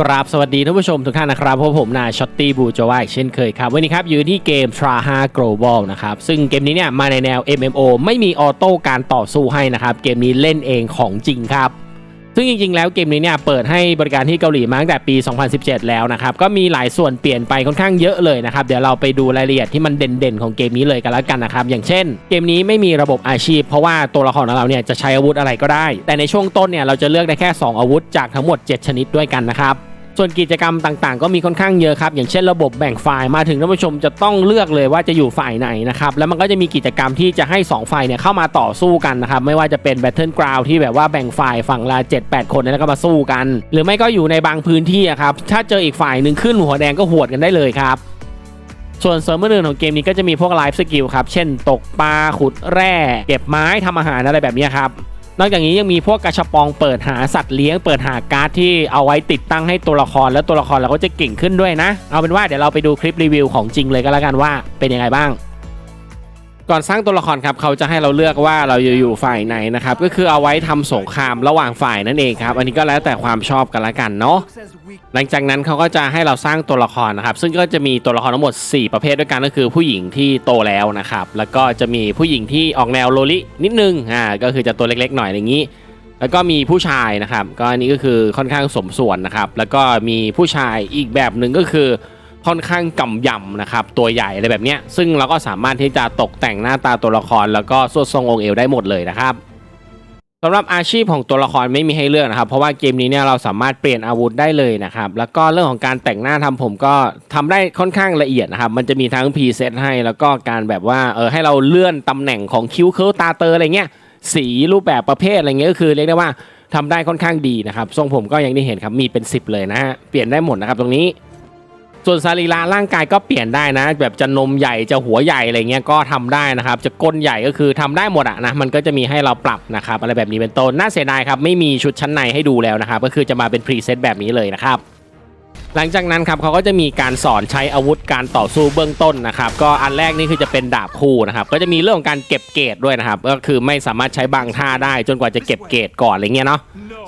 กราบสวัสดีท่านผู้ชมทุกท่านนะครับพบผมนายช็อตตี้บูจาวาอีกเช่นเคยครับ วันนี้ครับอยู่ที่เกม Tra 5 Global นะครับ ซึ่งเกมนี้เนี่ยมาในแนว MMO ไม่มีออโต้การต่อสู้ให้นะครับ เกมนี้เล่นเองของจริงครับ ซึ่งจริงๆ แล้วเกมนี้เนี่ยเปิดให้บริการที่เกาหลีมาตั้งแต่ปี 2017 แล้วนะครับ ก็มีหลายส่วนเปลี่ยนไปค่อนข้างเยอะเลยนะครับ เดี๋ยวเราไปดูรายละเอียดที่มันเด่นๆ ของเกมนี้เลยกันแล้วกันนะครับ อย่างเช่น เกมนี้ไม่มีระบบอาชีพ เพราะว่าตัวละครของเราเนี่ยจะใช้อาวุธอะไรก็ได้ แต่ในช่วงต้นเนี่ยเราจะเลือกได้แค่ 2 อาวุธจากทั้งหมด 7 ชนิดด้วยกันนะครับ ส่วนกิจกรรมต่างๆ ก็มีค่อนข้างเยอะครับ อย่างเช่นระบบแบ่งฝ่ายมาถึงท่านผู้ชมจะต้องเลือกเลยว่าจะอยู่ฝ่ายไหนนะครับ แล้วมันก็จะมีกิจกรรมที่จะให้ 2 ฝ่ายเนี่ยเข้ามาต่อสู้กันนะครับ ไม่ว่าจะเป็น Battle Ground ที่แบบว่าแบ่งฝ่ายฝั่งละ 7-8 คนแล้วก็มาสู้กัน หรือไม่ก็อยู่ในบางพื้นที่อะครับ ถ้าเจออีกฝ่ายหนึ่งขึ้นหัวแดงก็หวดกันได้เลยครับส่วนเสริมอื่นของเกมนี้ก็จะมีพวกไลฟ์สกิลครับ เช่นตกปลาขุดแร่ เก็บไม้ทำอาหารอะไรแบบนี้ครับ นอกจากนี้ยังมีพวกกระชับปองเปิดหาสัตว์เลี้ยงเปิดหาการ์ดที่เอาไว้ติดตั้งให้ตัวละครแล้วตัวละครเราก็จะเก่งขึ้นด้วยนะ เอาเป็นว่าเดี๋ยวเราไปดูคลิปรีวิวของจริงเลยก็แล้วกันว่าเป็นยังไงบ้าง ก่อนสร้างตัวละครครับเขาจะให้เราเลือกว่าเราจะอยู่ฝ่ายไหนนะครับก็คือเอาไว้ทำสงครามระหว่างฝ่ายนั่นเองครับอันนี้ก็แล้วแต่ความชอบกันละกันเนาะหลังจากนั้นเขาก็จะให้เราสร้างตัวละครนะครับซึ่งก็จะมีตัวละครทั้งหมด 4 ประเภทด้วยกันก็คือผู้หญิงที่โตแล้วนะครับแล้วก็จะมีผู้หญิงที่ออกแนวโลลินิดนึงอ่าก็คือจะตัวเล็กๆหน่อยอย่างนี้ แล้วก็มีผู้ชายนะครับก็อันนี้ก็คือค่อนข้างสมส่วนนะครับแล้วก็มีผู้ชายอีกแบบหนึ่งก็คือ ค่อนข้างกำยำนะครับตัวใหญ่อะไรแบบเนี้ยซึ่งเราก็สามารถที่จะตกแต่งหน้าตาตัวละคร แล้วก็สวดทรงองค์เอวได้หมดเลยนะครับสำหรับอาชีพของตัวละครไม่มีให้เลือกนะครับเพราะว่าเกมนี้เนี่ยเราสามารถเปลี่ยนอาวุธได้เลยนะครับแล้วก็เรื่องของการแต่งหน้าทำผมก็ทำได้ค่อนข้างละเอียดนะครับมันจะมีทั้งพรีเซตให้แล้วก็การแบบว่าเออให้เราเลื่อนตำแหน่งของคิ้วเคิร์ลตาเตอร์อะไรเงี้ยสีรูปแบบประเภทอะไรเงี้ยก็คือเรียกได้ว่าทำได้ค่อนข้างดีนะครับทรงผมก็อย่างที่เห็นครับมีเป็น 10 เลยนะฮะเปลี่ยนได้หมดนะครับตรงนี้ ส่วนสรีระร่างกายก็เปลี่ยนได้นะ แบบจะนมใหญ่จะหัวใหญ่อะไรเงี้ยก็ทำได้นะครับ จะก้นใหญ่ก็คือทำได้หมดอะนะมันก็จะมีให้เราปรับนะครับอะไรแบบนี้เป็นต้นน่าเสียดายครับไม่มีชุดชั้นในให้ดูแล้วนะครับก็คือจะมาเป็นพรีเซตแบบนี้เลยนะครับ หลังจากนั้นครับเขาก็จะมีการสอนใช้อาวุธการต่อสู้เบื้องต้นนะครับ ก็อันแรกนี่คือจะเป็นดาบคู่นะครับก็จะมีเรื่องของการเก็บเกรดด้วยนะครับ ก็คือไม่สามารถใช้บางท่าได้ จนกว่าจะเก็บเกรดก่อนอะไรเงี้ยเนาะ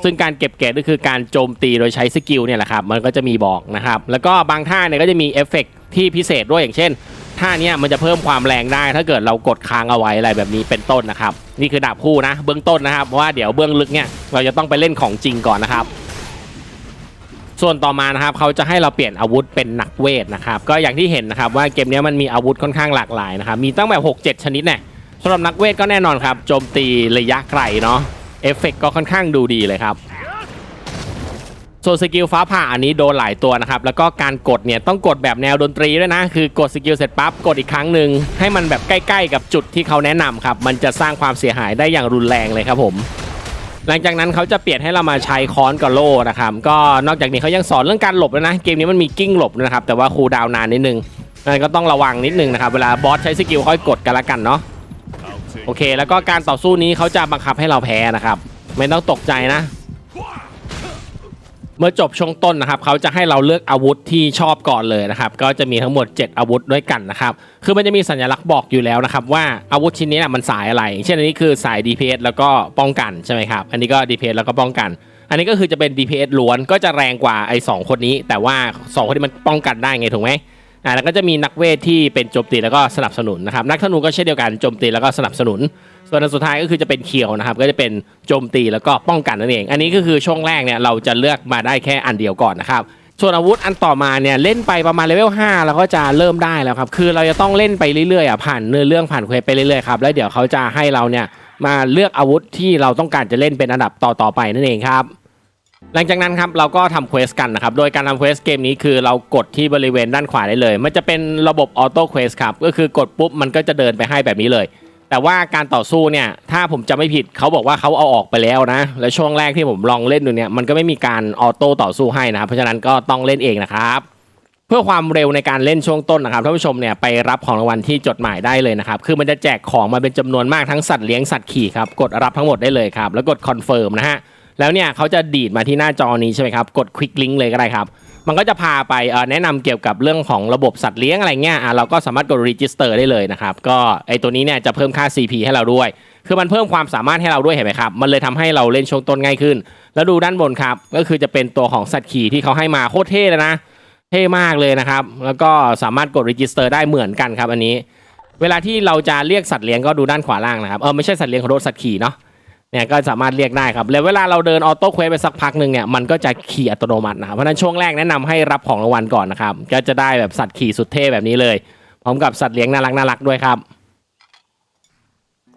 ซึ่งการเก็บเกรดก็คือการโจมตีโดยใช้สกิลเนี่ยแหละครับมันก็จะมีบอกนะครับแล้วก็บางท่าเนี่ยก็จะมีเอฟเฟกต์ที่พิเศษด้วยอย่างเช่นท่าเนี้ยมันจะเพิ่มความแรงได้ ถ้าเกิดเรากดค้างเอาไว้อะไรแบบนี้เป็นต้นนะครับ นี่คือดาบคู่นะ เบื้องต้นนะครับเพราะว่าเดี๋ยวเบื้องลึกเนี่ยเราจะต้องไปเล่นของจริงก่อนนะครับ ส่วนต่อมานะครับเขาจะให้เราเปลี่ยนอาวุธเป็นหนักเวทนะครับก็อย่างที่เห็นนะครับว่าเกมนี้มันมีอาวุธค่อนข้างหลากหลายนะครับมีตั้งแบบ 6 7 ชนิดเนี่ยสำหรับนักเวทก็แน่นอนครับโจมตีระยะไกลเนาะเอฟเฟกต์ก็ค่อนข้างดูดีเลยครับส่วนสกิลฟ้าผ่าอันนี้โดนหลายตัวนะครับแล้วก็การกดเนี่ยต้องกดแบบแนวดนตรีด้วยนะ คือกดสกิลเสร็จปั๊บกดอีกครั้งหนึ่งให้มันแบบใกล้ ๆ กับจุดที่เขาแนะนำครับมันจะสร้างความเสียหายได้อย่างรุนแรงเลยครับผม หลังจากนั้นเขาจะเปลี่ยนให้เรามาใช้ค้อนกับโล่นะครับก็นอกจากนี้เขายังสอนเรื่องการหลบด้วนะเกมนี้มันมีกิ้งหลบนะครับแต่ว่าคูดาวนานนิดนึงนั่นก็ต้องระวังนิดนึงนะครับเวลาบอสใช้สกิลค่อยกดกันละกันเนาะโอเค แล้วก็การต่อสู้นี้เขาจะบังคับให้เราแพ้นะครับ ไม่ต้องตกใจนะ เมื่อจบช่วงต้นนะครับเขาจะให้เราเลือกอาวุธที่ชอบก่อนเลยนะครับก็จะมีทั้งหมด 7 อาวุธด้วยกันนะครับคือมันจะมีสัญลักษณ์บอกอยู่แล้วนะครับว่าอาวุธชิ้นนี้นะมันสายอะไร เช่นอันนี้คือสาย DPS แล้วก็ป้องกันใช่ไหมครับอันนี้ก็ DPS แล้วก็ป้องกัน อันนี้ก็คือจะเป็น DPS ล้วนก็จะแรงกว่าไอ้สองคนนี้ แต่ว่า 2 คนที่มันป้องกันได้ไงถูกไหม อ่าแล้วก็จะมีนักเวทที่เป็นโจมตีแล้วก็สนับสนุนนะครับนักธนูก็เช่นเดียวกันโจมตีแล้วก็สนับสนุน ส่วนอันสุดท้ายก็คือจะเป็นเคียวนะครับก็จะเป็นโจมตีแล้วก็ป้องกันนั่นเอง อันนี้ก็คือช่วงแรกเนี่ยเราจะเลือกมาได้แค่อันเดียวก่อนนะครับส่วนอาวุธอันต่อมาเนี่ยเล่นไปประมาณเลเวล5แล้วก็จะเริ่มได้แล้วครับคือเราจะต้องเล่นไปเรื่อยๆอะผ่านเนื้อเรื่องผ่านเควสไปเรื่อยๆครับแล้วเดี๋ยวเขาจะให้เราเนี่ยมาเลือกอาวุธที่เราต้องการจะเล่นเป็นอันดับต่อๆไปนั่นเองครับ หลังจากนั้นครับเราก็ทำเควสกันนะครับ โดยการทำเควสเกมนี้คือเรากดที่บริเวณด้านขวาได้เลย มันจะเป็นระบบออโต้เควสครับ ก็คือกดปุ๊บมันก็จะเดินไปให้แบบนี้เลย แต่ว่าการต่อสู้เนี่ยถ้าผมจำไม่ผิดเขาบอกว่าเขาเอาออกไปแล้วนะ และช่วงแรกที่ผมลองเล่นดูเนี่ยมันก็ไม่มีการออโต้ต่อสู้ให้นะครับ เพราะฉะนั้นก็ต้องเล่นเองนะครับเพื่อความเร็วในการเล่นช่วงต้นนะครับท่านผู้ชมเนี่ยไปรับของรางวัลที่จดหมายได้เลยนะครับ คือมันจะแจกของมาเป็นจำนวนมากทั้งสัตว์เลี้ยงสัตว์ขี่ครับ กดรับทั้งหมดได้เลยครับ แล้วกดคอนเฟิร์มนะฮะ แล้วเนี่ยเขาจะดีดมาที่หน้าจอนี้ใช่ไหมครับ กดคลิกลิงก์เลยก็ได้ครับ มันก็จะพาไปแนะนำเกี่ยวกับเรื่องของระบบสัตว์เลี้ยงอะไรเงี้ยเราก็สามารถกด register ได้เลยนะครับ ก็ไอตัวนี้เนี่ยจะเพิ่มค่า CP ให้เราด้วย คือมันเพิ่มความสามารถให้เราด้วยเห็นไหมครับ มันเลยทำให้เราเล่นช่วงต้นง่ายขึ้น แล้วดูด้านบนครับ ก็คือจะเป็นตัวของสัตว์ขี่ที่เขาให้มาโคตรเท่เลยนะ เท่มากเลยนะครับ แล้วก็สามารถกดรีจิสเตอร์ได้เหมือนกันครับอันนี้ เวลาที่เราจะเรียกสัตว์เลี้ยงก็ดูด้านขวาล่างนะครับ เออไม่ใช่สัตว์เลี้ยงของรถสัตว์ขี่เนาะ เนี่ยก็สามารถเรียกได้ครับ แล้วเวลาเราเดินออโต้เควสไปสักพักหนึ่งเนี่ยมันก็จะขี่อัตโนมัตินะครับเพราะฉะนั้นช่วงแรกแนะนำให้รับของรางวัลก่อนนะครับ ก็จะได้แบบสัตว์ขี่สุดเท่แบบนี้เลย พร้อมกับสัตว์เลี้ยงน่ารักน่ารักด้วยครับ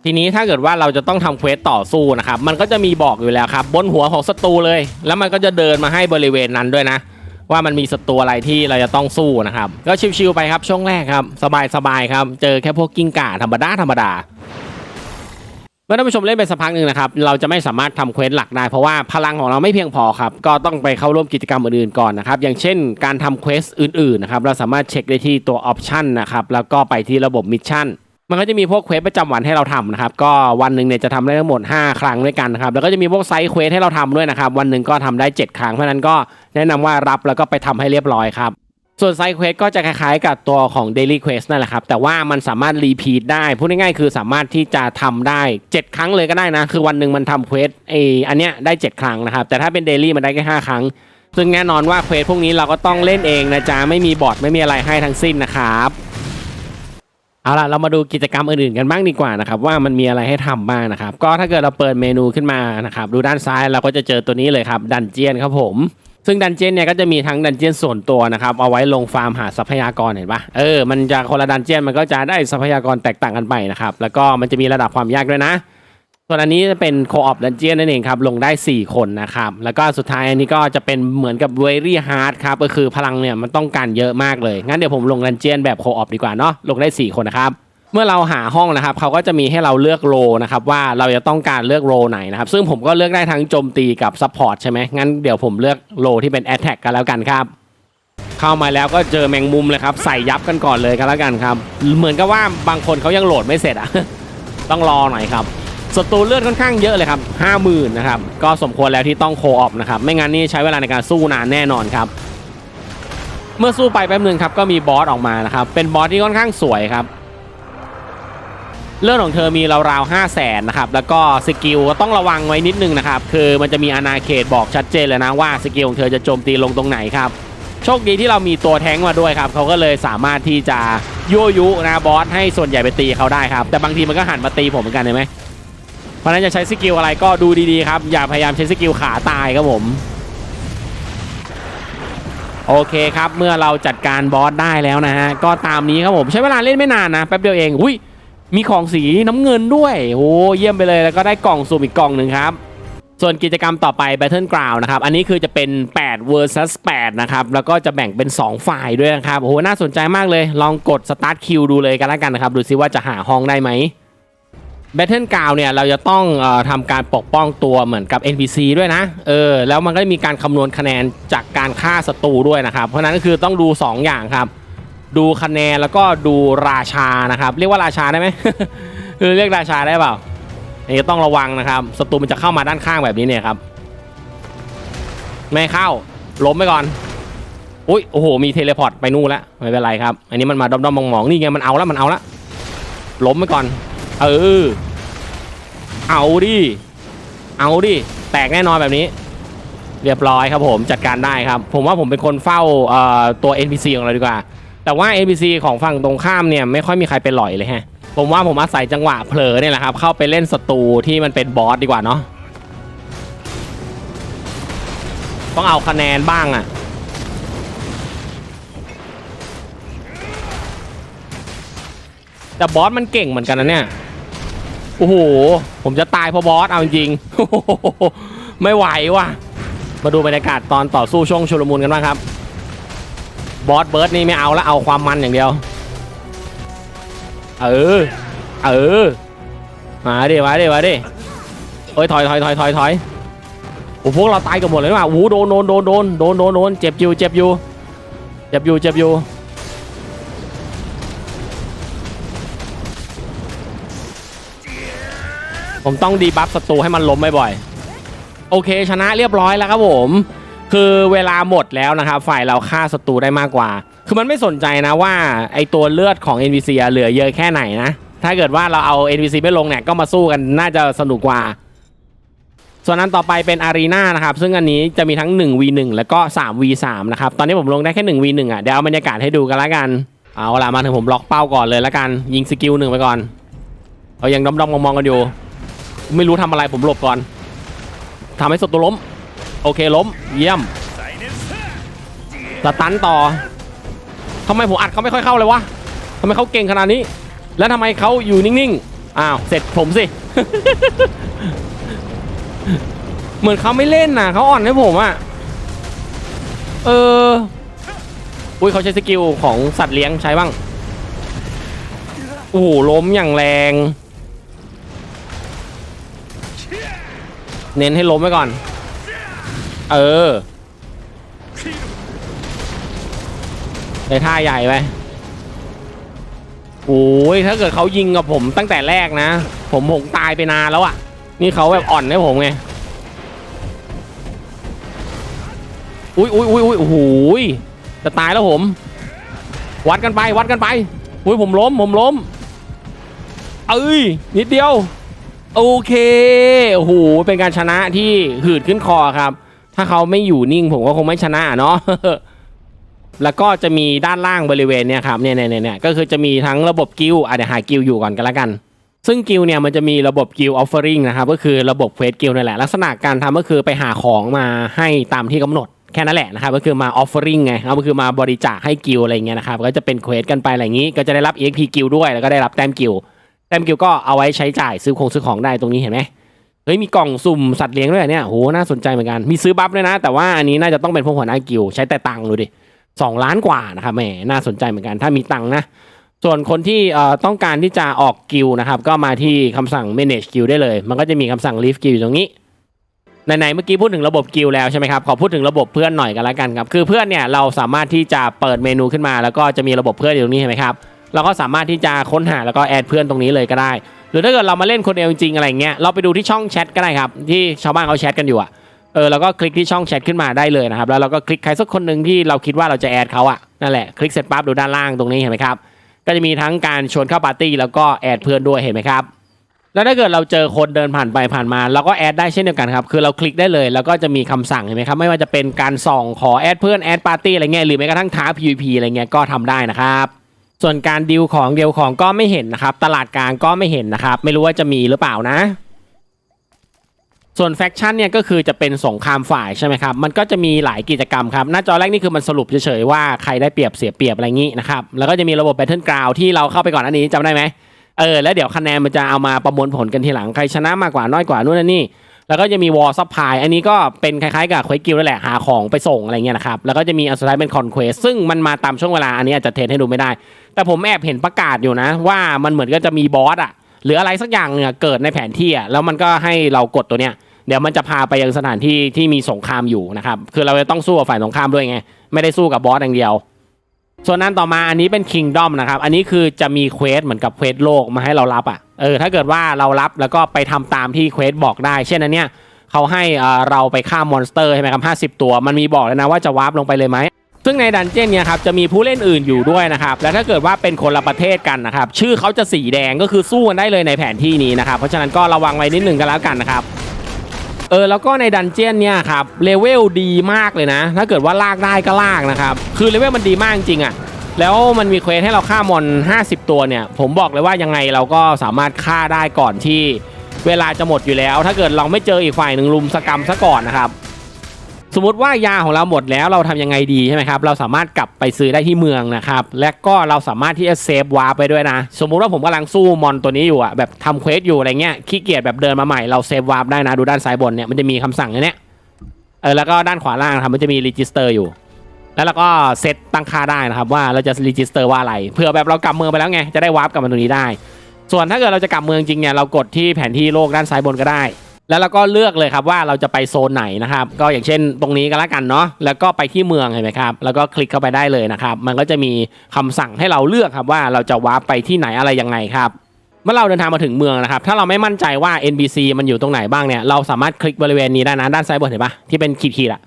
ทีนี้ถ้าเกิดว่าเราจะต้องทำเควสต่อสู้นะครับ มันก็จะมีบอกอยู่แล้วครับ บนหัวของศัตรูเลย แล้วมันก็จะเดินมาให้บริเวณนั้นด้วยนะ ว่ามันมีศัตรูอะไรที่เราจะต้องสู้นะครับ ก็ชิวๆไปครับช่วงแรกครับ สบายๆครับ เจอแค่พวกกิ้งก่าธรรมดาธรรมดา มื่อท่านผู้ชมเล่นไปสักพักหนึ่งนะครับ เราจะไม่สามารถทำเควสหลักได้เพราะว่าพลังของเราไม่เพียงพอครับ ก็ต้องไปเข้าร่วมกิจกรรมอื่นๆก่อนนะครับ อย่างเช่นการทำเควสอื่นๆนะครับ เราสามารถเช็คได้ที่ตัวออปชันนะครับ แล้วก็ไปที่ระบบมิชชั่น มันก็จะมีพวกเควสประจำวันให้เราทำนะครับ ก็วันหนึ่งเนี่ยจะทำได้ทั้งหมด 5 ครั้งด้วยกันนะครับ แล้วก็จะมีพวกไซส์เควสให้เราทำด้วยนะครับ วันหนึ่งก็ทำได้ 7 ครั้ง เพราะฉะนั้นก็แนะนำว่ารับแล้วก็ไปทำให้เรียบร้อยครับ ส่วนไซด์เควสก็จะคล้ายๆกับตัวของ Daily Quest นั่นแหละครับ แต่ว่ามันสามารถรีพีทได้ พูดง่ายๆคือสามารถที่จะทำได้ 7 ครั้งเลยก็ได้นะ คือวันหนึ่งมันทำเควสไออันเนี้ยได้ 7 ครั้งนะครับ แต่ถ้าเป็น Daily มันได้แค่ 5 ครั้ง ซึ่งแน่นอนว่าเควสพวกนี้เราก็ต้องเล่นเองนะจ๊ะ ไม่มีบอทไม่มีอะไรให้ทั้งสิ้นนะครับเอาล่ะเรามาดูกิจกรรมอื่นๆกันบ้างดีกว่านะครับว่ามันมีอะไรให้ทำบ้างนะครับ ก็ถ้าเกิดเราเปิดเมนูขึ้นมานะครับดูด้านซ้ายเราก็จะเจอตัวนี้เลยครับดันเจียนครับผม ซึ่งดันเจียนเนี่ยก็จะมีทั้งดันเจียนส่วนตัวนะครับ เอาไว้ลงฟาร์มหาทรัพยากรเห็นปะเออมันจะคนละดันเจียนมันก็จะได้ทรัพยากรแตกต่างกันไปนะครับ แล้วก็มันจะมีระดับความยากด้วยนะส่วนอันนี้จะเป็นโคออ p ดันเจียนนั่นเองครับ ลงได้ 4 คนนะครับ แล้วก็สุดท้ายอันนี้ก็จะเป็นเหมือนกับเวรี่ฮาร์ดครับ ก็คือพลังเนี่ยมันต้องการเยอะมากเลย งั้นเดี๋ยวผมลงดันเจียนแบบโคออ p ดีกว่าเนาะลงได้ 4 คนนะครับ เมื่อเราหาห้องนะครับเขาก็จะมีให้เราเลือกโรนะครับว่าเราจะต้องการเลือกโรไหนนะครับ ซึ่งผมก็เลือกได้ทั้งโจมตีกับซัพพอร์ตใช่ไหมงั้นเดี๋ยวผมเลือกโรที่เป็นแอตแทกกันแล้วกันครับ เข้ามาแล้วก็เจอแมงมุมเลยครับ ใส่ยับกันก่อนเลยกันแล้วกันครับ เหมือนกับว่าบางคนเขายังโหลดไม่เสร็จอะต้องรอหน่อยครับศัตรูเลือดค่อนข้างเยอะเลยครับห้าหมื่นนะครับก็สมควรแล้วที่ต้องโคออปนะครับไม่งั้นนี่ใช้เวลาในการสู้นานแน่นอนครับเมื่อสู้ไปแป๊บนึงครับก็มีบอสออกมานะครับเป็นบอสที่ค่อนข้างสวยครับ เลื่อดของเธอมีราวๆห้าแสนนะครับ แล้วก็สกิลก็ต้องระวังไว้นิดนึงนะครับ คือมันจะมีอนาเขตบอกชัดเจนเลยนะว่าสกิลของเธอจะโจมตีลงตรงไหนครับ โชคดีที่เรามีตัวแท้งมาด้วยครับ เขาก็เลยสามารถที่จะยั่วยุนะบอสให้ส่วนใหญ่ไปตีเขาได้ครับ แต่บางทีมันก็หันมาตีผมเหมือนกันเห็นไหมเพราะฉะนั้นจะใช้สกิลอะไรก็ดูดีๆครับ อย่าพยายามใช้สกิลขาตายครับผม โอเคครับ เมื่อเราจัดการบอสได้แล้วนะฮะ ก็ตามนี้ครับผม ใช้เวลาเล่นไม่นานนะ แป๊บเดียวเอง อุ้ย มีของสีน้ำเงินด้วยโอ้เยี่ยมไปเลยแล้วก็ได้กล่องสุ่มอีกกล่องหนึ่งครับ ส่วนกิจกรรมต่อไป Battleground นะครับ อันนี้คือจะเป็น 8 versus 8 นะครับ แล้วก็จะแบ่งเป็น 2 ฝ่ายด้วยนะครับโอ้โหน่าสนใจมากเลย ลองกด start queue ดูเลยกันแล้วกันนะครับ ดูซิว่าจะหาห้องได้ไหม Battleground เนี่ยเราจะต้องออทำการปกป้องตัวเหมือนกับ NPC ด้วยนะเออแล้วมันก็มีการคำนวณคะแนนจากการฆ่าศัตรูด้วยนะครับ เพราะฉะนั้นก็คือต้องดู 2 อย่างครับ ดูคะแนนแล้วก็ดูราชานะครับ เรียกว่าราชาได้ไหมคือเรียกราชาได้เปล่าอันนี้ต้องระวังนะครับศัตรูมันจะเข้ามาด้านข้างแบบนี้เนี่ยครับ ไม่เข้าล้มไปก่อนอุ้ยโอ้โหมีเทเลพอร์ตไปนู่นแล้วไม่เป็นไรครับ อันนี้มันมาด้อมๆมองๆนี่ไงมันเอาแล้วมันเอาแล้วล้มไปก่อน เออ เอาดิเอาดิแตกแน่นอนแบบนี้ เรียบร้อยครับผมจัดการได้ครับ ผมว่าผมเป็นคนเฝ้าเอ่อตัว NPC ของเราดีกว่า แต่ว่า NPC ของฝั่งตรงข้ามเนี่ยไม่ค่อยมีใครเป็นหล่อยเลยฮะ ผมว่าผมอาศัยจังหวะเผลอเนี่ยแหละครับ เข้าไปเล่นศัตรูที่มันเป็นบอสดีกว่าเนาะต้องเอาคะแนนบ้างอะแต่บอสมันเก่งเหมือนกันนะเนี่ย โอ้โห ผมจะตายเพราะบอส เอาจริง ไม่ไหวว่ะ มาดูบรรยากาศตอนต่อสู้ช่วงชุลมุนกันบ้างครับ บอสเบิร์ดนี่ไม่เอาแล้วเอาความมันอย่างเดียว เออ เออ มาดิมาดิมาดิเอ้ยถอยถอยถอยถอยถอยโอ้พวกเราตายกันหมดเลยนี่หว่าโอ้โหโดนโดนโดนโดนโดนโดนโดนเจ็บอยู่เจ็บอยู่เจ็บอยู่เจ็บอยู่ผมต้องดีบัฟศัตรูให้มันล้มบ่อยๆโอเคชนะเรียบร้อยแล้วครับผม คือเวลาหมดแล้วนะครับ ฝ่ายเราฆ่าศัตรูได้มากกว่า คือมันไม่สนใจนะว่าไอตัวเลือดของ NPC อะเหลือเยอะแค่ไหนนะ ถ้าเกิดว่าเราเอา NPC ไม่ลงเนี่ยก็มาสู้กันน่าจะสนุกกว่า ส่วนนั้นต่อไปเป็นอารีนานะครับ ซึ่งอันนี้จะมีทั้ง 1v1 แล้วก็ 3v3 นะครับ ตอนนี้ผมลงได้แค่ 1v1 อะ เดี๋ยวเอาบรรยากาศให้ดูกันละกัน เอาล่ะมาถึงผมล็อกเป้าก่อนเลยละกัน ยิงสกิลหนึ่งไปก่อนเรายังด้อมๆมองๆกันอยู่ ไม่รู้ทำอะไรผมหลบก่อนทำให้สตัวล้ม โอเคล้ม เยี่ยมสตันต่อทำไมผมอัดเขาไม่ค่อยเข้าเลยวะทำไมเขาเก่งขนาดนี้ แล้วทำไมเขาอยู่นิ่งๆ อ้าว เสร็จผมสิ เหมือนเขาไม่เล่นน่ะเขาอ่อนให้ผมอะเออ อุ้ยเขาใช้สกิลของสัตว์เลี้ยงใช้บ้าง โอ้โหล้มอย่างแรง เน้นให้ล้มไว้ก่อน เออได้ท่าใหญ่ไปโอ้ยถ้าเกิดเขายิงกับผมตั้งแต่แรกนะ ผมหงตายไปนานแล้วอะ นี่เขาแบบอ่อนให้ผมไงอุ้ยอุ้ยอุ้ยอุ้ยโอ้โหยจะตายแล้วผม วัดกันไปวัดกันไปอุ้ยผมล้มผมล้ม เอ้ยนิดเดียว โอเคโอ้โหเป็นการชนะที่หืดขึ้นคอครับ ถ้าเขาไม่อยู่นิ่งผมก็คงไม่ชนะเนาะแล้วก็จะมีด้านล่างบริเวณเนี่ยครับเนี่ยเนี่ยเนี่ยก็คือจะมีทั้งระบบกิลอะเดี๋ยวหากิลอยู่ก่อนกันละกัน ซึ่งกิลเนี่ยมันจะมีระบบกิลออฟเฟอริงนะครับก็คือระบบเควสกิลนั่นแหละลักษณะการทำก็คือไปหาของมาให้ตามที่กำหนดแค่นั้นแหละนะครับก็คือมาออฟเฟอริงไงก็คือมาบริจาคให้กิลอะไรเงี้ยนะครับก็จะเป็นเควสกันไปอะไรอย่างนี้ ก็จะได้รับ EXP กิลด์ด้วยแล้วก็ได้รับแต้มกิลแต้มกิลก็เอาไว้ใช้จ่ายซื้อของซื้อของได้ตรงนี้เห็นไหม ฮ้ยมีกล่องสุ่มสัตว์เลี้ยงด้วยเนี่ยโหน่าสนใจเหมือนกันมีซื้อบัฟด้วยนะ แต่ว่าอันนี้น่าจะต้องเป็นพวกหัวหน้ากิลด์ใช้แต่ตังค์ดูดิสองล้านกว่านะครับแหมน่าสนใจเหมือนกัน ถ้ามีตังค์นะส่วนคนที่ต้องการที่จะออกกิลด์นะครับ ก็มาที่คำสั่ง manage กิลด์ได้เลย มันก็จะมีคำสั่ง leave กิลด์อยู่ตรงนี้ไหนๆเมื่อกี้พูดถึงระบบกิลแล้วใช่ไหมครับขอพูดถึงระบบเพื่อนหน่อยกันละกันครับคือเพื่อนเนี่ยเราสามารถที่จะเปิดเมนูขึ้นมา แล้วก็จะมีระบบเพื่อนอยู่ตรงนี้เห็นไหมครับเราก็สามารถที่จะค้นหาแล้วก็แอดเพื่อนตรงนี้เลยก็ได้ หรือถ้าเกิดเรามาเล่นคนเดียวจริงๆอะไรเงี้ยเราไปดูที่ช่องแชทก็ได้ครับ ที่ชาวบ้านเขาแชทกันอยู่อะเออแล้วก็คลิกที่ช่องแชทขึ้นมาได้เลยนะครับ แล้วเราก็คลิกใครสักคนหนึ่งที่เราคิดว่าเราจะแอดเขาอะนั่นแหละคลิกเสร็จปั๊บดูด้านล่างตรงนี้เห็นไหมครับก็จะมีทั้งการชวนเข้าปาร์ตี้แล้วก็แอดเพื่อนด้วยเห็นไหมครับแล้วถ้าเกิดเราเจอคนเดินผ่านไปผ่านมาเราก็แอดได้เช่นเดียวกันครับคือเราคลิกได้เลยแล้วก็จะมีคำสั่งเห็นไหมครับไม่ว่าจะเป็นการส่องขอแอดเพื่อนแอดปาร์ตี้อะไรเงี้ยหรือแม้กระทั่งท้า PVP อะไรเงี้ยก็ทำได้นะครับ ส่วนการดีลของเดีลของก็ไม่เห็นนะครับ ตลาดกลางก็ไม่เห็นนะครับ ไม่รู้ว่าจะมีหรือเปล่านะ ส่วนแฟคชั่นเนี่ยก็คือจะเป็นสงครามฝ่ายใช่ไหมครับ มันก็จะมีหลายกิจกรรมครับ หน้าจอแรกนี่คือมันสรุปเฉยๆว่าใครได้เปรียบเสียเปรียบอะไรงี้นะครับ แล้วก็จะมีระบบ Battle Ground ที่เราเข้าไปก่อนอันนี้จำได้ไหมเออแล้วเดี๋ยวคะแนนมันจะเอามาประมวลผลกันทีหลังใครชนะมากกว่าน้อยกว่านู่นนนนี่ แล้วก็จะมีวอลซัพพายอันนี้ก็เป็นคล้ายๆกับเควสกิลนั่นแหละหาของไปส่งอะไรเงี้ยนะครับแล้วก็จะมีอันสุดท้ายเป็นคอนเควสซึ่งมันมาตามช่วงเวลาอันนี้อาจจะเทรนให้ดูไม่ได้ แต่ผมแอบเห็นประกาศอยู่นะ ว่ามันเหมือนก็จะมีบอสอะหรืออะไรสักอย่างเนี่ยเกิดในแผนที่อะแล้วมันก็ให้เรากดตัวเนี้ยเดี๋ยวมันจะพาไปยังสถานที่ที่มีสงครามอยู่นะครับคือเราจะต้องสู้กับฝ่ายสงครามด้วยไงไม่ได้สู้กับบอสอย่างเดียว ส่วนนั้นต่อมาอันนี้เป็น Kingdom นะครับ อันนี้คือจะมีเควสเหมือนกับเควสโลกมาให้เรารับอะ เออ ถ้าเกิดว่าเรารับแล้วก็ไปทำตามที่เควสบอกได้ เช่นอันเนี้ยเขาให้เอ่อเราไปฆ่ามอนสเตอร์ใช่ไหมครับ50ตัว มันมีบอกเลยนะว่าจะวาร์ปลงไปเลยไหม ซึ่งในดันเจี้ยนเนี่ยครับจะมีผู้เล่นอื่นอยู่ด้วยนะครับ และถ้าเกิดว่าเป็นคนละประเทศกันนะครับ ชื่อเขาจะสีแดงก็คือสู้กันได้เลยในแผนที่นี้นะครับ เพราะฉะนั้นก็ระวังไว้นิดหนึ่งกันแล้วกันนะครับ เออแล้วก็ในดันเจียนเนี่ยครับเลเวลดีมากเลยนะ ถ้าเกิดว่าลากได้ก็ลากนะครับ คือเลเวลมันดีมากจริงๆอะ่ะแล้วมันมีเควสให้เราฆ่ามอน 50 ตัวเนี่ย ผมบอกเลยว่ายังไงเราก็สามารถฆ่าได้ก่อนที่เวลาจะหมดอยู่แล้ว ถ้าเกิดเราไม่เจออีกฝ่ายหนึ่งลุมสกรรมซะก่อนนะครับ สมมติว่ายาของเราหมดแล้วเราทำยังไงดีใช่ไหมครับเราสามารถกลับไปซื้อได้ที่เมืองนะครับและก็เราสามารถที่จะเซฟวาร์ปไปด้วยนะ สมมุติว่าผมกำลังสู้มอนตัวนี้อยู่อะแบบทำเควสอยู่อะไรเงี้ยขี้เกียจแบบเดินมาใหม่เราเซฟวาร์ปได้นะดูด้านซ้ายบนเนี่ยมันจะมีคำสั่งเนี้ยเออแล้วก็ด้านขวาล่างนะครับมันจะมีรีจิสเตอร์อยู่ แล้วเราก็เซตตั้งค่าได้นะครับว่าเราจะรีจิสเตอร์ว่าอะไรเผื่อแบบเรากลับเมืองไปแล้วไงจะได้วาร์ปกลับมาตรงนี้ได้ ส่วนถ้าเกิดเราจะกลับเมืองจริงเนี่ยเรากดที่แผนที่โลกด้านซ้ายบนก็ได้ แล้วเราก็เลือกเลยครับว่าเราจะไปโซนไหนนะครับ ก็อย่างเช่นตรงนี้ก็แล้วกันเนาะแล้วก็ไปที่เมืองเห็นไหมครับ แล้วก็คลิกเข้าไปได้เลยนะครับ มันก็จะมีคำสั่งให้เราเลือกครับว่าเราจะวาร์ปไปที่ไหนอะไรยังไงครับเมื่อเราเดินทางมาถึงเมืองนะครับ ถ้าเราไม่มั่นใจว่า NPC มันอยู่ตรงไหนบ้างเนี่ย เราสามารถคลิกบริเวณนี้ได้นะ ด้านซ้ายบนเห็นปะที่เป็นขีดๆอะ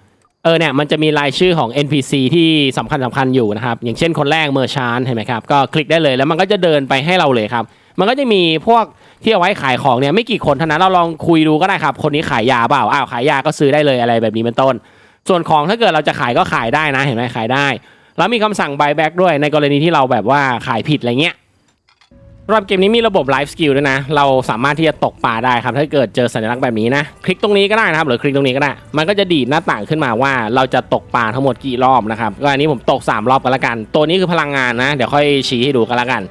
เออเนี่ย มันจะมีรายชื่อของ NPC ที่สำคัญสำคัญอยู่นะครับ อย่างเช่นคนแรกเมอร์ชานเห็นไหมครับ ก็คลิกได้เลยแล้วมันก็จะเดินไปให้เราเลยครับ มันก็จะมีพวกที่เอาไว้ขายของเนี่ยไม่กี่คนเท่านั้นเราลองคุยดูก็ได้ครับ คนนี้ขายยาเปล่าอ้าวขายยาก็ซื้อได้เลยอะไรแบบนี้เป็นต้น ส่วนของถ้าเกิดเราจะขายก็ขายได้นะเห็นไหมขายได้ แล้วมีคำสั่ง buyback ด้วยในกรณีที่เราแบบว่าขายผิดอะไรเงี้ยรับเกมนี้มีระบบ life skill ด้วยนะ เราสามารถที่จะตกปลาได้ครับ ถ้าเกิดเจอสัญลักษณ์แบบนี้นะ คลิกตรงนี้ก็ได้นะครับ หรือคลิกตรงนี้ก็ได้ มันก็จะดีดหน้าต่างขึ้นมาว่าเราจะตกปลาทั้งหมดกี่รอบนะครับ ก็อันนี้ผมตก 3 รอบกันละกัน ตัวนี้คือพลังงานนะ เดี๋ยวค่อยชี้ให้ดูกันละกัน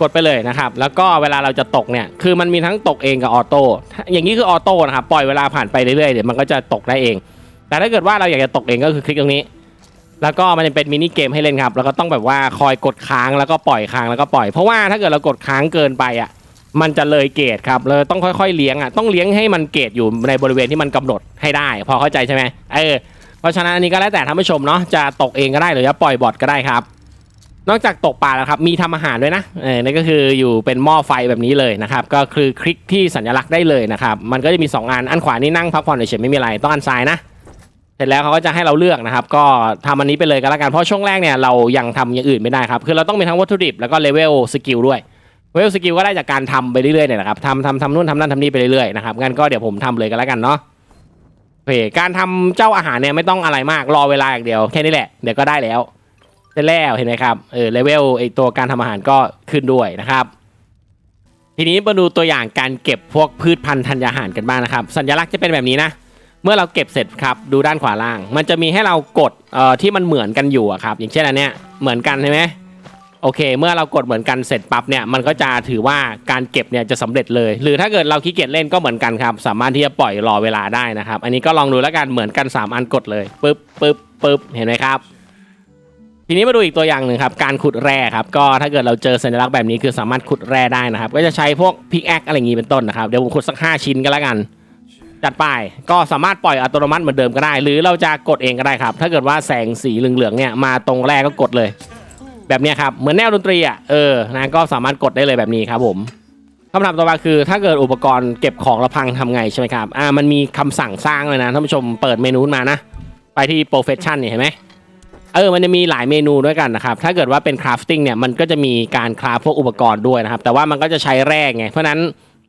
กดไปเลยนะครับ แล้วก็เวลาเราจะตกเนี่ย คือมันมีทั้งตกเองกับออโต้ อย่างนี้คือออโต้นะครับ ปล่อยเวลาผ่านไปเรื่อยๆ เดี๋ยวมันก็จะตกได้เอง แต่ถ้าเกิดว่าเราอยากจะตกเองก็คือคลิกตรงนี้ แล้วก็มันจะเป็นมินิเกมให้เล่นครับ แล้วก็ต้องแบบว่าคอยกดค้างแล้วก็ปล่อยค้างแล้วก็ปล่อย เพราะว่าถ้าเกิดเรากดค้างเกินไปอะ มันจะเลยเกรดครับเลยต้องค่อยๆเลี้ยงอะ ต้องเลี้ยงให้มันเกรดอยู่ในบริเวณที่มันกำหนดให้ได้ พอเข้าใจใช่ไหมเออ เพราะฉะนั้นอันนี้ก็แล้วแต่ท่านผู้ชมเนาะ จะตกเองก็ได้หรือจะปล่อยบอทก็ได้ครับ นอกจากตกปลาแล้วครับ มีทำอาหารด้วยนะเออนั่นก็คืออยู่เป็นหม้อไฟแบบนี้เลยนะครับ ก็คือคลิกที่สัญลักษณ์ได้เลยนะครับ มันก็จะมีสองอัน อันขวานี่นั่งพักผ่อนเฉยๆไม่มีอะไร ต้องอันซ้ายนะ เสร็จแล้วเขาก็จะให้เราเลือกนะครับ ก็ทำอันนี้ไปเลยก็แล้วกัน เพราะช่วงแรกเนี่ยเรายังทำอย่างอื่นไม่ได้ครับ คือเราต้องมีทั้งวัตถุดิบแล้วก็เลเวลสกิลด้วย เลเวลสกิลก็ได้จากการทำไปเรื่อยๆเนี่ยนะครับทำทำทำนู่นทำนั่นทำนี่ไปเรื่อยๆนะครับ งั้นก็เดี๋ยวผมทำเลยก็แล้วกันเนาะเคการทำเจ้าอาหารเนี่ยไม่ต้องอะไรมาก รอเวลาอย่างเดียว แค่นี้แหละ เดี๋ยวก็ได้แล้ว เสร็จแล้วเห็นไหมครับ เออเลเวลไอตัวการทำอาหารก็ขึ้นด้วยนะครับ ทีนี้มาดูตัวอย่างการเก็บพวกพืชพันธุ์ธัญญาหารกันบ้างนะครับ สัญลักษณ์จะเป็นแบบนี้นะ เมื่อเราเก็บเสร็จครับ ดูด้านขวาล่าง มันจะมีให้เรากดเอ่อที่มันเหมือนกันอยู่อะครับ อย่างเช่นอันเนี้ยเหมือนกันใช่ไหมโอเค เมื่อเรากดเหมือนกันเสร็จปั๊บเนี่ย มันก็จะถือว่าการเก็บเนี่ยจะสำเร็จเลย หรือถ้าเกิดเราขี้เกียจเล่นก็เหมือนกันครับ สามารถที่จะปล่อยรอเวลาได้นะครับ อันนี้ก็ลองดูแล้วกัน เหมือนกัน 3 อันกดเลยปึ๊บปึ๊บปึ๊บเห็นไหมครับ ทีนี้มาดูอีกตัวอย่างหนึ่งครับการขุดแร่ครับก็ถ้าเกิดเราเจอสัญลักษณ์แบบนี้คือสามารถขุดแร่ได้นะครับ ก็จะใช้พวกพิกแอคอะไรอย่างนี้เป็นต้นนะครับเดี๋ยวผมขุดสัก 5 ชิ้นกันแล้วกัน จัดไปก็สามารถปล่อยอัตโนมัติเหมือนเดิมก็ได้ หรือเราจะกดเองก็ได้ครับ ถ้าเกิดว่าแสงสีเหลืองๆเนี่ยมาตรงแรกก็กดเลย แบบนี้ครับเหมือนแนวดนตรีอะเออนะก็สามารถกดได้เลยแบบนี้ครับผมคำถามต่อมาคือ ถ้าเกิดอุปกรณ์เก็บของเราพังทำไงใช่ไหมครับอ่ามันมีคำสั่งสร้างเลยนะท่านผู้ชมเปิดเมนูมานะ ไปที่ profession เนี่ยเห็นไหม เออมันจะมีหลายเมนูด้วยกันนะครับ ถ้าเกิดว่าเป็น crafting เนี่ยมันก็จะมีการคราฟพวกอุปกรณ์ด้วยนะครับ แต่ว่ามันก็จะใช้แร่ไง เพราะนั้น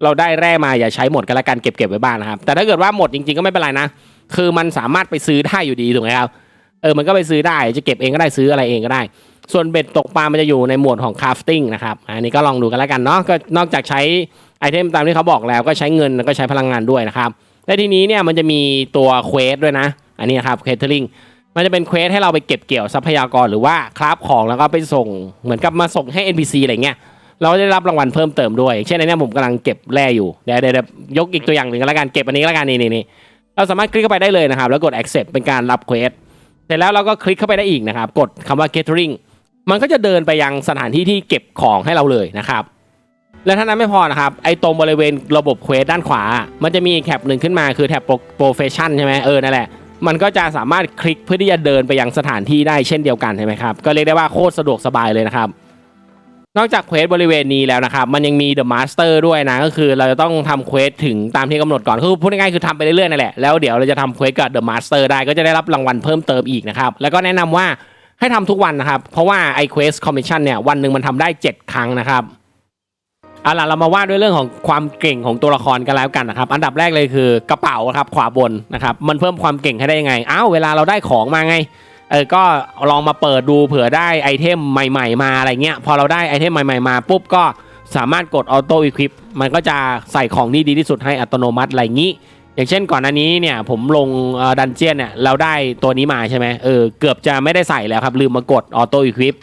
เราได้แร่มาอย่าใช้หมดกันละกันเก็บเก็บไว้บ้างนะครับ แต่ถ้าเกิดว่าหมดจริงๆก็ไม่เป็นไรนะ คือมันสามารถไปซื้อได้อยู่ดีถูกไหมครับ เออมันก็ไปซื้อได้จะเก็บเองก็ได้ซื้ออะไรเองก็ได้ ส่วนเบ็ดตกปลามันจะอยู่ในหมวดของ crafting นะครับ อันนี้ก็ลองดูกันแล้วกันเนาะ ก็นอกจากใช้ไอเทมตามที่เขาบอกแล้วก็ใช้เงินแล้วก็ใช้พลังงานด้วยนะครับ และทีนี้เนี่ยมันจะมีตัวเควสด้วยนะ อันนี้นะครับ catering มันจะเป็นเควสให้เราไปเก็บเกี่ยวทรัพยากรหรือว่าคราฟของแล้วก็ไปส่งเหมือนกับมาส่งให้ NPC อะไรเงี้ยเราจะได้รับรางวัลเพิ่มเติมด้วย เช่นอันนี้ผมกำลังเก็บแร่อยู่เดี๋ยวเดี๋ยวยกอีกตัวอย่างหนึ่งกันแล้วกันเก็บอันนี้แล้วกันนี่นี่เราสามารถคลิกเข้าไปได้เลยนะครับ แล้วกด accept เป็นการรับเควสเสร็จแล้วเราก็คลิกเข้าไปได้อีกนะครับ กดคำว่า catering มันก็จะเดินไปยังสถานที่ที่เก็บของให้เราเลยนะครับและถ้านั้นไม่พอนะครับ ไอ้ตรงบริเวณระบบเควสด้านขวา มันจะมีแท็บหนึ่งขึ้นมาคือแท็บ profession ใช่ไหมเออนั่นแหละ มันก็จะสามารถคลิกเพื่อที่จะเดินไปยังสถานที่ได้เช่นเดียวกันใช่ไหมครับก็เรียกได้ว่าโคตรสะดวกสบายเลยนะครับนอกจากเควสบริเวณนี้แล้วนะครับ มันยังมี The Master ด้วยนะ ก็คือเราจะต้องทำเควสถึงตามที่กำหนดก่อนคือพูดง่ายๆคือทำไปเรื่อยๆนั่นแหละแล้วเดี๋ยวเราจะทำเควสกับ The Master ได้ก็จะได้รับรางวัลเพิ่มเติมอีกนะครับแล้วก็แนะนำว่าให้ทำทุกวันนะครับ เพราะว่าไอ้ Quest Commission เนี่ยวันหนึ่งมันทำได้ 7 ครั้งนะครับ เอาล่ะเรามาว่าด้วยเรื่องของความเก่งของตัวละครกันแล้วกันนะครับ อันดับแรกเลยคือกระเป๋าครับขวาบนนะครับ มันเพิ่มความเก่งให้ได้ยังไงอ้าวเวลาเราได้ของมาไงเออก็ลองมาเปิดดูเผื่อได้ไอเทมใหม่ ๆ มาอะไรเงี้ยพอเราได้ไอเทมใหม่ๆมาปุ๊บก็สามารถกดออโต้อีควิปมันก็จะใส่ของที่ดีที่สุดให้อัตโนมัติอะไรงี้ อย่างเช่นก่อนหน้านี้เนี่ยผมลงดันเจียนเนี่ยเราได้ตัวนี้มาใช่ไหมเออเกือบจะไม่ได้ใส่แล้วครับลืมมากดออโต้อีควิป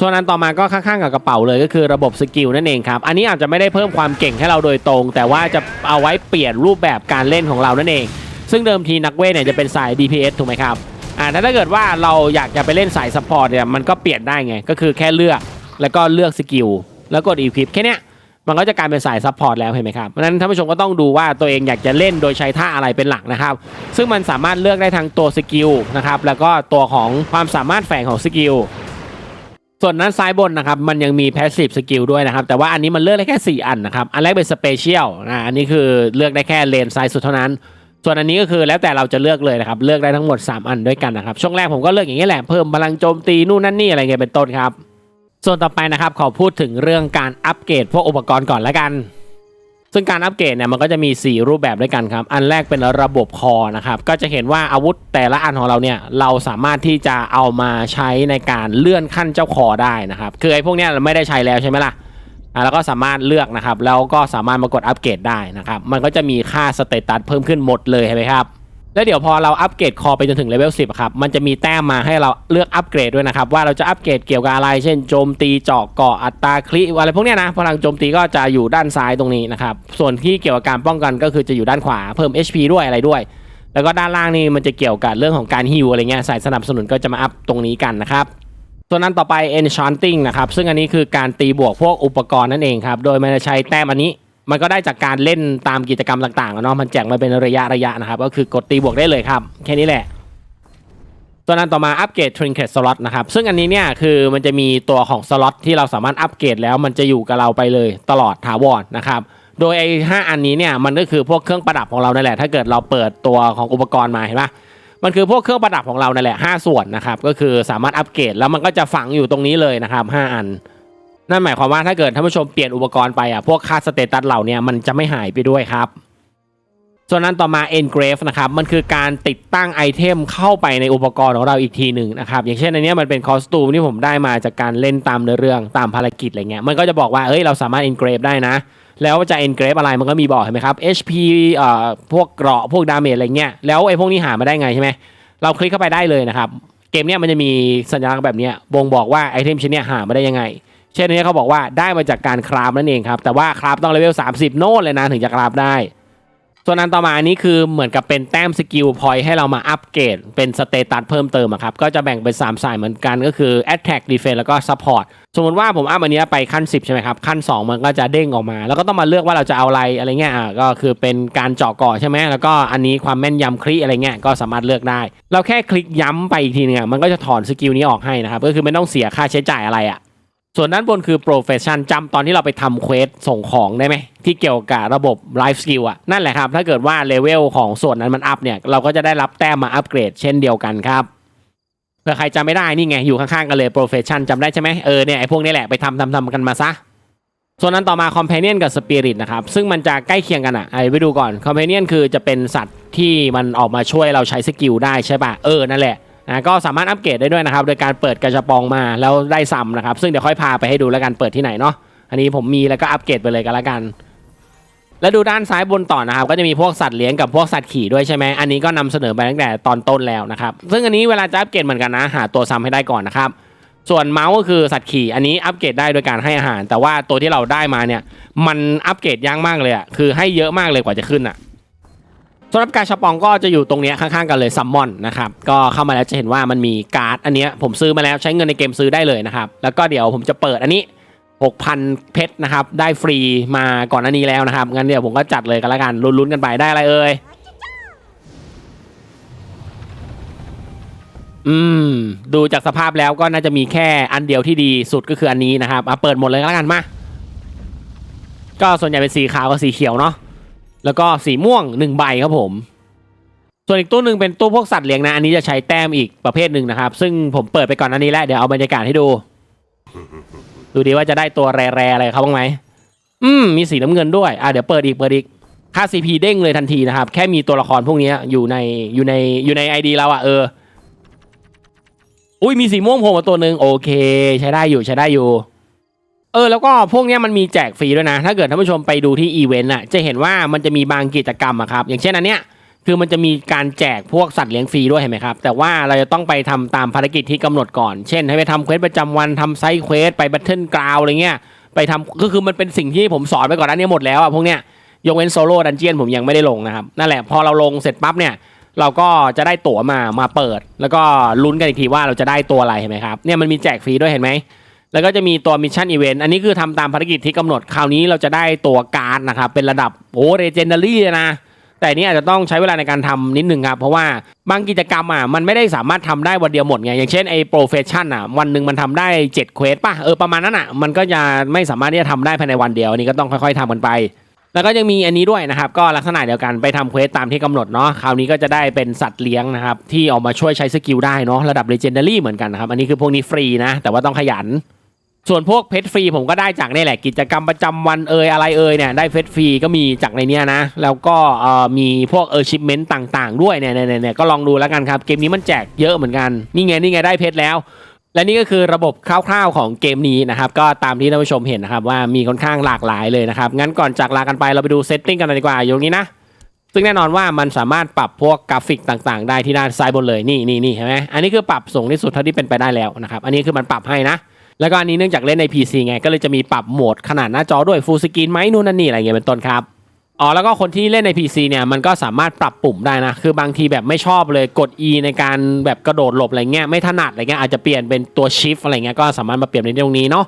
ส่วนอันต่อมาก็ข้างๆกับกระเป๋าเลยก็คือระบบสกิลนั่นเองครับ อันนี้อาจจะไม่ได้เพิ่มความเก่งให้เราโดยตรง แต่ว่าจะเอาไว้เปลี่ยนรูปแบบการเล่นของเรานั่นเอง ซึ่งเดิมทีนักเวทเนี่ยจะเป็นสาย DPS ถูกไหมครับอ่าถ้าเกิดว่าเราอยากจะไปเล่นสายซัพพอร์ตเนี่ยมันก็เปลี่ยนได้ไง ก็คือแค่เลือกแล้วก็เลือกสกิลแล้วกดอีควิปแค่นี้มันก็จะกลายเป็นสายซัพพอร์ตแล้วเห็นไหมครับเพราะฉะนั้นท่านผู้ชมก็ต้องดูว่าตัวเองอยากจะเล่นโดยใช้ท่าอะไรเป็นหลักนะครับ ซึ่งมันสามารถเลือกได้ทั้งตัวสกิลนะครับแล้วก็ตัวของความสามารถแฝงของสกิล ส่วนนั้นซ้ายบนนะครับมันยังมีแพสซีฟสกิลด้วยนะครับแต่ว่าอันนี้มันเลือกได้แค่ 4 อันนะครับอันแรกเป็นสเปเชียลนะอันนี้คือเลือกได้แค่เลนซ้ายสุดเท่านั้น ส่วนอันนี้ก็คือแล้วแต่เราจะเลือกเลยนะครับเลือกได้ทั้งหมด 3 อันด้วยกันนะครับช่วงแรกผมก็เลือกอย่างนี้แหละเพิ่มพลังโจมตีนู่นนั่นนี่อะไรเงี้ยเป็นต้นครับส่วนต่อไปนะครับขอพูดถึงเรื่องการอัปเกรดพวกอุปกรณ์ก่อนละกัน ซึ่งการอัปเกรดเนี่ยมันก็จะมี 4 รูปแบบด้วยกันครับ อันแรกเป็นระบบคอนะครับ ก็จะเห็นว่าอาวุธแต่ละอันของเราเนี่ยเราสามารถที่จะเอามาใช้ในการเลื่อนขั้นเจ้าคอได้นะครับ คือไอ้พวกเนี้ยเราไม่ได้ใช้แล้วใช่ไหมล่ะอะแล้วก็สามารถเลือกนะครับ แล้วก็สามารถมากดอัปเกรดได้นะครับ มันก็จะมีค่าสเตตัสเพิ่มขึ้นหมดเลยเห็นไหมครับ แล้วเดี๋ยวพอเราอัปเกรดคอไปจนถึงเลเวล10อะครับ มันจะมีแต้มมาให้เราเลือกอัปเกรดด้วยนะครับ ว่าเราจะอัปเกรดเกี่ยวกับอะไร เช่นโจมตีเจาะเกาะอัตราคลิอะไรพวกเนี้ยนะ พลังโจมตีก็จะอยู่ด้านซ้ายตรงนี้นะครับ ส่วนที่เกี่ยวกับการป้องกันก็คือจะอยู่ด้านขวาเพิ่ม HP ด้วยอะไรด้วย แล้วก็ด้านล่างนี่มันจะเกี่ยวกับเรื่องของการฮิวอะไรเงี้ยสายสนับสนุนก็จะมาอัพตรงนี้กันนะครับส่วนนั้นต่อไป enchanting นะครับ ซึ่งอันนี้คือการตีบวกพวกอุปกรณ์นั่นเองครับ โดยมันจะใช้แต้มอันนี้ มันก็ได้จากการเล่นตามกิจกรรมต่างๆเนาะมันแจกมาเป็นระยะระยะนะครับ ก็คือกดตีบวกได้เลยครับ แค่นี้แหละ ตัวนั้นต่อมาอัปเกรด Trinket Slot นะครับ ซึ่งอันนี้เนี่ยคือมันจะมีตัวของสล็อตที่เราสามารถอัปเกรดแล้วมันจะอยู่กับเราไปเลยตลอดถาวรนะครับโดยไอ้ห้าอันนี้เนี่ยมันก็คือพวกเครื่องประดับของเรานั่นแหละ ถ้าเกิดเราเปิดตัวของอุปกรณ์มาเห็นปะมันคือพวกเครื่องประดับของเรานั่นแหละห้าส่วนนะครับ ก็คือสามารถอัปเกรดแล้วมันก็จะฝังอยู่ตรงนี้เลยนะครับห้าอัน นั่นหมายความว่าถ้าเกิดท่านผู้ชมเปลี่ยนอุปกรณ์ไปอะพวกค่าสเตตัสเหล่านี้มันจะไม่หายไปด้วยครับส่วนนั้นต่อมา engrave นะครับ มันคือการติดตั้งไอเทมเข้าไปในอุปกรณ์ของเราอีกทีหนึ่งนะครับ อย่างเช่นอันนี้มันเป็นคอสตูมที่ผมได้มาจากการเล่นตามเนื้อเรื่องตามภารกิจอะไรเงี้ย มันก็จะบอกว่า เอ้ย เราสามารถ engrave ได้นะ แล้วจะ engrave อะไร มันก็มีบอกเห็นไหมครับ HP เอ่อ พวกเกราะ พวกดาเมจอะไรเงี้ย แล้วไอ้พวกนี้หามาได้ไงใช่ไหม เราคลิกเข้าไปได้เลยนะครับ เกมเนี้ยมันจะมีสัญลักษณ์แบบเนี้ยบ่งบอกว่าไอเทมชิ้นเนี้ยหามาได้ยังไง เช่นนี้เขาบอกว่าได้มาจากการคราฟนั่นเองครับ แต่ว่าคราฟต้องเลเวล 30 โน่นเลยนะถึงจะคราฟได้ ส่วนอันต่อมาอันนี้คือเหมือนกับเป็นแต้มสกิลพอยต์ให้เรามาอัปเกรดเป็นสเตตัสเพิ่มเติมครับ ก็จะแบ่งเป็น 3 สายเหมือนกันก็คือ Attack Defense แล้วก็ Support สมมติว่าผมอัพอันนี้ไปขั้น 10 ใช่ไหมครับ ขั้น 2 มันก็จะเด้งออกมา แล้วก็ต้องมาเลือกว่าเราจะเอาอะไรอะไรเงี้ยอะก็คือเป็นการเจาะกาะใช่ไหมแล้วก็อันนี้ความแม่นยำคลิอะไรเงี้ยก็สามารถเลือกได้ เราแค่คลิกย้ำไปอีกทีนึงอะมันก็จะถอนสกิลนี้ออกให้นะครับก็คือไม่ต้องเสียค่าใช้จ่ายอะไรอะ ส่วนด้านบนคือ profession จำตอนที่เราไปทำเควสส่งของได้ไหม ที่เกี่ยวกับระบบ life skill อะนั่นแหละครับ ถ้าเกิดว่าเลเวลของส่วนนั้นมันอัพเนี่ย เราก็จะได้รับแต้มมาอัปเกรดเช่นเดียวกันครับเผื่อใครจำไม่ได้นี่ไง อยู่ข้างๆกันเลย profession จำได้ใช่ไหมเออเนี่ยไอ้พวกนี้แหละไปทำทำทำกันมาซะส่วนนั้นต่อมา companion กับ spirit นะครับ ซึ่งมันจะใกล้เคียงกันอะไอ้ไปดูก่อน companion คือจะเป็นสัตว์ที่มันออกมาช่วยเราใช้สกิลได้ใช่ป่ะเออ นั่นแหละ นะก็สามารถอัปเกรดได้ด้วยนะครับ โดยการเปิดกระชับปองมาแล้วได้ซ้ำนะครับ ซึ่งเดี๋ยวค่อยพาไปให้ดูแล้วกันเปิดที่ไหนเนาะอันนี้ผมมีแล้วก็อัปเกรดไปเลยกันละกัน แล้วดูด้านซ้ายบนต่อนะครับ ก็จะมีพวกสัตว์เลี้ยงกับพวกสัตว์ขี่ด้วยใช่ไหมอันนี้ก็นำเสนอไปตั้งแต่ตอนต้นแล้วนะครับ ซึ่งอันนี้เวลาจะอัปเกรดเหมือนกันนะ หาตัวซ้ำให้ได้ก่อนนะครับส่วนเมาส์ก็คือสัตว์ขี่อันนี้อัปเกรดได้โดยการให้อาหาร แต่ว่าตัวที่เราได้มาเนี่ยมันอัปเกรดยากมากเลยอะคือให้เยอะมากเลยกว่าจะขึ้นอะ สำหรับการชาปองก็จะอยู่ตรงนี้ข้างๆกันเลยซัมมอนนะครับก็เข้ามาแล้วจะเห็นว่ามันมีการ์ดอันนี้ผมซื้อมาแล้วใช้เงินในเกมซื้อได้เลยนะครับแล้วก็เดี๋ยวผมจะเปิดอันนี้ 6,000 เพชรนะครับได้ฟรีมาก่อนอันนี้แล้วนะครับงั้นเดี๋ยวผมก็จัดเลยกันละกันลุ้นๆกันไปได้อะไรเอ่ยอืมดูจากสภาพแล้วก็น่าจะมีแค่อันเดียวที่ดีสุดก็คืออันนี้นะครับเอะเปิดหมดเลยกันละกันมาก็ส่วนใหญ่เป็นสีขาวกับสีเขียวเนาะ แล้วก็สีม่วงหนึ่งใบครับผม ส่วนอีกตู้หนึ่งเป็นตู้พวกสัตว์เลี้ยงนะ อันนี้จะใช้แต้มอีกประเภทหนึ่งนะครับ ซึ่งผมเปิดไปก่อนอันนี้แล้วเดี๋ยวเอาบรรยากาศให้ดู ดูดีว่าจะได้ตัวแร่ๆอะไรเขาบ้างไหมอืมมีสีน้ำเงินด้วย อะเดี๋ยวเปิดอีกเปิดอีกค่า CP เด้งเลยทันทีนะครับ แค่มีตัวละครพวกนี้อยู่ในอยู่ในอยู่ในไอดีเราอะเออ อุ้ยมีสีม่วงโผล่มาตัวหนึ่งโอเค ใช้ได้อยู่ใช้ได้อยู่ เออแล้วก็พวกนี้มันมีแจกฟรีด้วยนะ ถ้าเกิดท่านผู้ชมไปดูที่อีเวนต์อะจะเห็นว่ามันจะมีบางกิจกรรมอะครับ อย่างเช่นอันเนี้ยคือมันจะมีการแจกพวกสัตว์เลี้ยงฟรีด้วยเห็นไหมครับ แต่ว่าเราจะต้องไปทำตามภารกิจที่กำหนดก่อน เช่น ให้ไปทำเควสประจำวันทำไซต์เควสไปบัตเทิลกราวอะไรเงี้ยไปทำก็คือมันเป็นสิ่งที่ผมสอนไปก่อนนั้านนี้หมดแล้วอะพวกเนี้ยยกเว้นโซโล่ดันเจียนผมยังไม่ได้ลงนะครับ นั่นแหละพอเราลงเสร็จปั๊บเนี่ยเราก็จะได้ตั๋วมามาเปิด แล้วก็ลุ้นกันอีกทีว่าเราจะได้ตัวอะไรเห็นไหมครับเนี่ยมันมีแจกฟรีด้วยเห็นไหม แล้วก็จะมีตัวมิชชั่นอีเวนต์อันนี้คือทำตามภารกิจที่กำหนดคราวนี้เราจะได้ตัวการ์ดนะครับ เป็นระดับโอ้เรเจนดารี่นะแต่นี้อาจจะต้องใช้เวลาในการทำนิดหนึ่งครับเพราะว่าบางกิจกรรมอะมันไม่ได้สามารถทำได้วันเดียวหมดไงอย่างเช่นไอ้โปรเฟชชั่นอะวันหนึ่งมันทำได้7เควสป่ะเออประมาณนั้นอะมันก็จะไม่สามารถที่จะทำได้ภายในวันเดียวอันนี้ก็ต้องค่อย ๆทำกันไป แล้วก็ยังมีอันนี้ด้วยนะครับ ก็ลักษณะเดียวกันไปทำเควสตามที่กำหนดเนาะคราวนี้ก็จะได้เป็นสัตว์เลี้ยงนะครับที่ออกมาช่วยใช้สกิลได้เนาะระดับ Legendary เหมือนกันนะครับอันนี้คือพวกนี้ฟรีนะแต่ว่าต้องขยัน ส่วนพวกเพชรฟรีผมก็ได้จากนี่แหละกิจกรรมประจำวันเอ่ยอะไรเอ่ยเนี่ยได้เพชรฟรีก็มีจากในเนี้ยนะ แล้วก็มีพวกเออชิปเมนต์ต่าง ๆ ด้วยเนี่ยเนี่ยเนี่ยก็ลองดูแล้วกันครับ เกมนี้มันแจกเยอะเหมือนกันนี่ไงนี่ไงได้เพชรแล้ว และนี่ก็คือระบบคร่าวๆของเกมนี้นะครับ ก็ตามที่ท่านผู้ชมเห็นนะครับว่ามีค่อนข้างหลากหลายเลยนะครับงั้นก่อนจากลากันไปเราไปดูเซตติ้งกันเลยดีกว่าอยู่ตรงนี้นะซึ่งแน่นอนว่ามันสามารถปรับพวกกราฟิกต่าง ๆ ได้ที่ด้านซ้ายบนเลยนี่นี่นี่เห็นไหมอันนี้คือปรับสูงที่สุดเท่าที่เป็นไปได้แล้วนะครับอันนี้คือมันปรับให้นะ แล้วก็อันนี้เนื่องจากเล่นใน PC ไง ก็เลยจะมีปรับโหมดขนาดหน้าจอด้วยฟูลสกรีนไหมนู่นนั่นนี่อะไรเงี้ยเป็นต้นครับอ๋อแล้วก็คนที่เล่นใน PC เนี่ยมันก็สามารถปรับปุ่มได้นะ คือบางทีแบบไม่ชอบเลยกด E ในการแบบกระโดดหลบอะไรเงี้ยไม่ถนัดอะไรเงี้ยอาจจะเปลี่ยนเป็นตัว Shift อะไรเงี้ยก็สามารถมาเปลี่ยนในตรงนี้เนาะ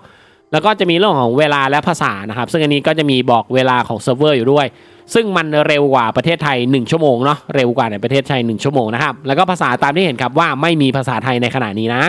แล้วก็จะมีเรื่องของเวลาและภาษานะครับ ซึ่งอันนี้ก็จะมีบอกเวลาของเซิร์ฟเวอร์อยู่ด้วย ซึ่งมันเร็วกว่าประเทศไทย 1 ชั่วโมงเนาะเร็วกว่าในประเทศไทย 1 ชั่วโมงนะครับแล้วก็ภาษาตามที่เห็นครับว่าไม่มีภาษาไทยในขณะนี้นะ